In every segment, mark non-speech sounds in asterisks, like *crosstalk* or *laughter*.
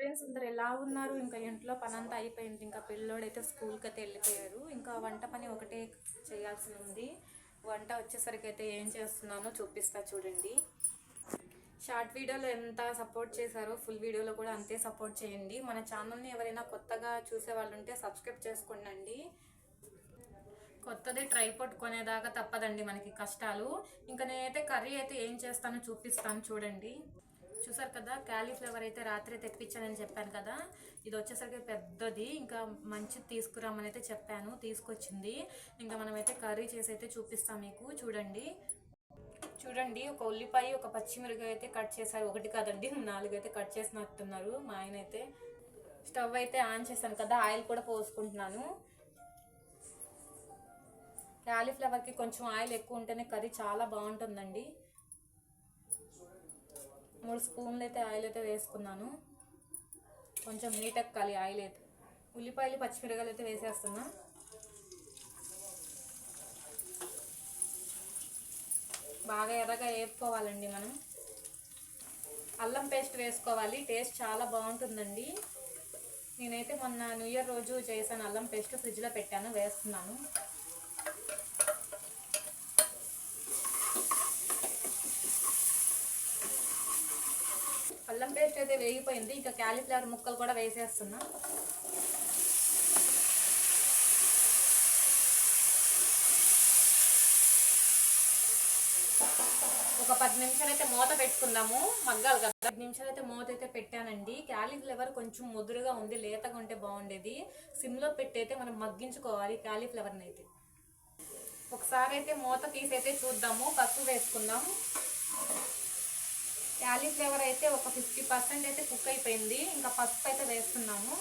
Friends అందరు ఎలా ఉన్నారు? ఇంకా ఇంట్లో పని అంతా అయిపోయింది. ఇంకా పిల్లోడైతే స్కూల్కి అయితే వెళ్ళిపోయారు ఇంకా వంట పని ఒకటే చేయాల్సి ఉంది. వంట వచ్చేసరికి అయితే ఏం చేస్తున్నానో చూపిస్తా చూడండి. షార్ట్ వీడియోలో ఎంత సపోర్ట్ చేశారో ఫుల్ వీడియోలో కూడా అంతే సపోర్ట్ చేయండి. మన ఛానల్ని ఎవరైనా కొత్తగా చూసే వాళ్ళు ఉంటే సబ్స్క్రైబ్ చేసుకోండి కొత్తది ట్రైపోర్ట్ కొనేదాకా తప్పదండి మనకి కష్టాలు. ఇంకా నేనైతే కర్రీ అయితే ఏం చేస్తానో చూపిస్తాను చూడండి. చూసారు కదా క్యాలీఫ్లవర్ అయితే రాత్రి తెప్పించానని చెప్పాను కదా. ఇది వచ్చేసరికి పెద్దది ఇంకా మంచిది తీసుకురామని అయితే చెప్పాను తీసుకొచ్చింది. ఇంకా మనమైతే కర్రీ చేసి అయితే చూపిస్తాం మీకు చూడండి. చూడండి ఒక ఉల్లిపాయ ఒక పచ్చిమిరకాయ అయితే కట్ చేశారు. ఒకటి కాదండి *laughs* నాలుగు అయితే కట్ చేసినట్టున్నారు మా ఆయన అయితే. స్టవ్ అయితే ఆన్ చేశాను కదా ఆయిల్ కూడా పోసుకుంటున్నాను. క్యాలీఫ్లవర్కి కొంచెం ఆయిల్ ఎక్కువ ఉంటేనే కర్రీ చాలా బాగుంటుందండి. మూడు స్పూన్లు అయితే ఆయిల్ అయితే వేసుకున్నాను. కొంచెం నీట్ ఎక్కాలి ఆయిల్ అయితే ఉల్లిపాయలు పచ్చిమిరకాయలు అయితే వేసేస్తున్నా. బాగా ఎర్రగా వేపుకోవాలండి మనం. అల్లం పేస్ట్ వేసుకోవాలి. టేస్ట్ చాలా బాగుంటుందండి. నేనైతే మొన్న న్యూ ఇయర్ రోజు చేశాను అల్లం పేస్ట్ ఫ్రిడ్జ్లో పెట్టాను వేస్తున్నాను అల్లం పేస్ట్ అయితే వేగిపోయింది. ఇంకా క్యాలీఫ్లవర్ ముక్కలు కూడా వేసేస్తున్నా. ఒక పది నిమిషాలు అయితే మూత పెట్టుకుందాము. మగ్గాలి కదా. పది నిమిషాలు అయితే మూత అయితే పెట్టానండి. క్యాలీఫ్లవర్ కొంచెం ముదురుగా ఉంది లేతగా ఉంటే బాగుండేది. సిమ్లో పెట్టయితే మనం మగ్గించుకోవాలి క్యాలీఫ్లవర్ని అయితే. ఒకసారి అయితే మూత తీసైతే అయితే చూద్దాము. పసుపు వేసుకుందాం. క్యాలీఫ్లవర్ అయితే ఒక ఫిఫ్టీ పర్సెంట్ అయితే కుక్ అయిపోయింది. ఇంకా పసుపు అయితే వేస్తున్నాము.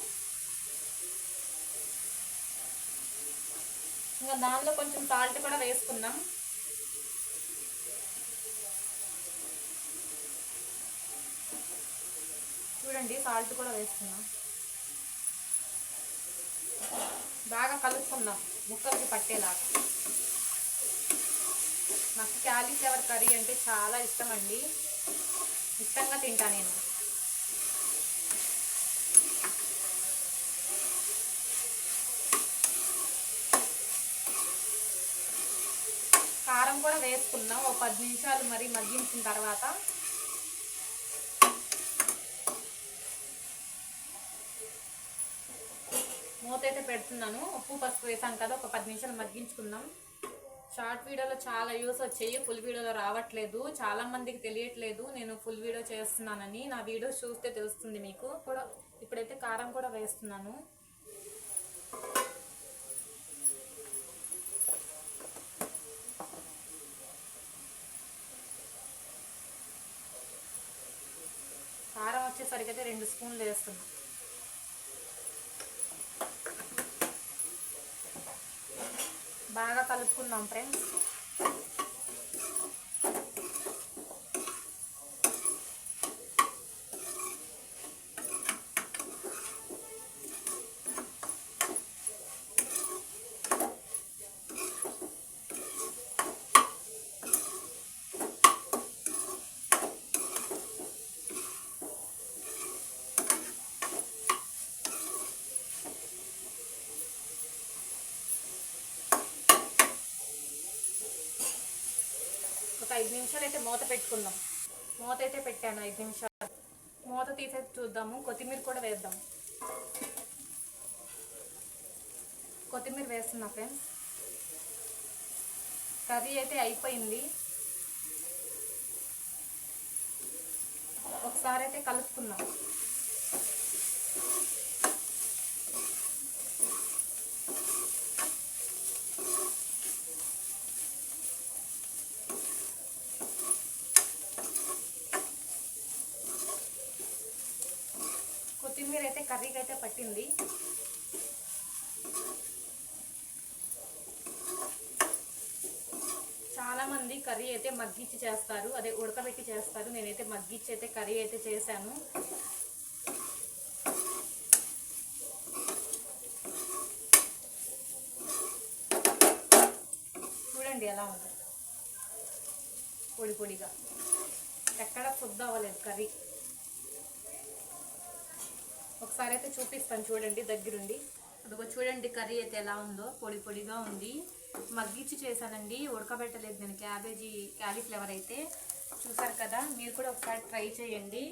ఇంకా దానిలో కొంచెం సాల్ట్ కూడా వేసుకుందాం. చూడండి సాల్ట్ కూడా వేసుకుందాం. బాగా కలుపుకుందాం ముక్కలకి పట్టేలాగా. నాకు క్యాలీఫ్లవర్ కర్రీ అంటే చాలా ఇష్టం అండి. ఇష్టంగా తింటా నేను. కారం కూడా వేసుకున్నాం ఒక పది నిమిషాలు మరి మగ్గించిన తర్వాత మూత అయితే పెడుతున్నాను. ఉప్పు పసుపు వేసాం కదా ఒక పది నిమిషాలు మగ్గించుకుందాం. షార్ట్ వీడియోలో చాలా యూస్ వచ్చాయి ఫుల్ వీడియోలో రావట్లేదు చాలా మందికి తెలియట్లేదు నేను ఫుల్ వీడియో చేస్తున్నానని నా వీడియో చూస్తే తెలుస్తుంది మీకు. కూడా ఇప్పుడైతే కారం కూడా వేస్తున్నాను. కారం వచ్చేసరికి అయితే రెండు స్పూన్లు వేస్తున్నాను బాగా కలుపుకుందాం ఫ్రెండ్స్ ఐదు నిమిషాలు అయితే మూత పెట్టుకుందాం. మూత అయితే పెట్టాను ఐదు నిమిషాలు. మూత తీసే చూద్దాము. కొత్తిమీర కూడా వేద్దాం. కొత్తిమీర వేస్తున్నా ఫ్రెండ్స్. కర్రీ అయితే అయిపోయింది. ఒకసారి అయితే కలుపుకుందాం కొత్తిమీర అయితే కర్రీకి అయితే పట్టింది. చాలామంది కర్రీ అయితే మగ్గిచ్చి చేస్తారు. అదే ఉడకబెట్టి చేస్తారు. నేనైతే మగ్గిచ్చి అయితే కర్రీ అయితే చేశాను. చూడండి ఎలా ఉంది. పొడి పొడిగా. ఎక్కడ ఫుడ్ అవ్వలేదు కర్రీ. ఒకసారి అయితే చూపిస్తాను చూడండి దగ్గరుండి. అదిగో చూడండి కర్రీ అయితే ఎలా ఉందో. పొడి పొడిగా ఉంది. మగ్గిచ్చి చేశానండి. ఉడకబెట్టలేదు నేను క్యాబేజీ క్యాలీఫ్లవర్ అయితే. చూసారు కదా మీరు కూడా ఒకసారి ట్రై చేయండి.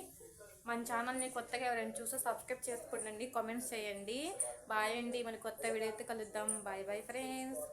మన ఛానల్ని కొత్తగా ఎవరైనా చూస్తే సబ్స్క్రైబ్ చేసుకోండి కామెంట్స్ చేయండి. బాయ్ అండి మన కొత్త వీడియో అయితే కలుద్దాం. Bye bye friends.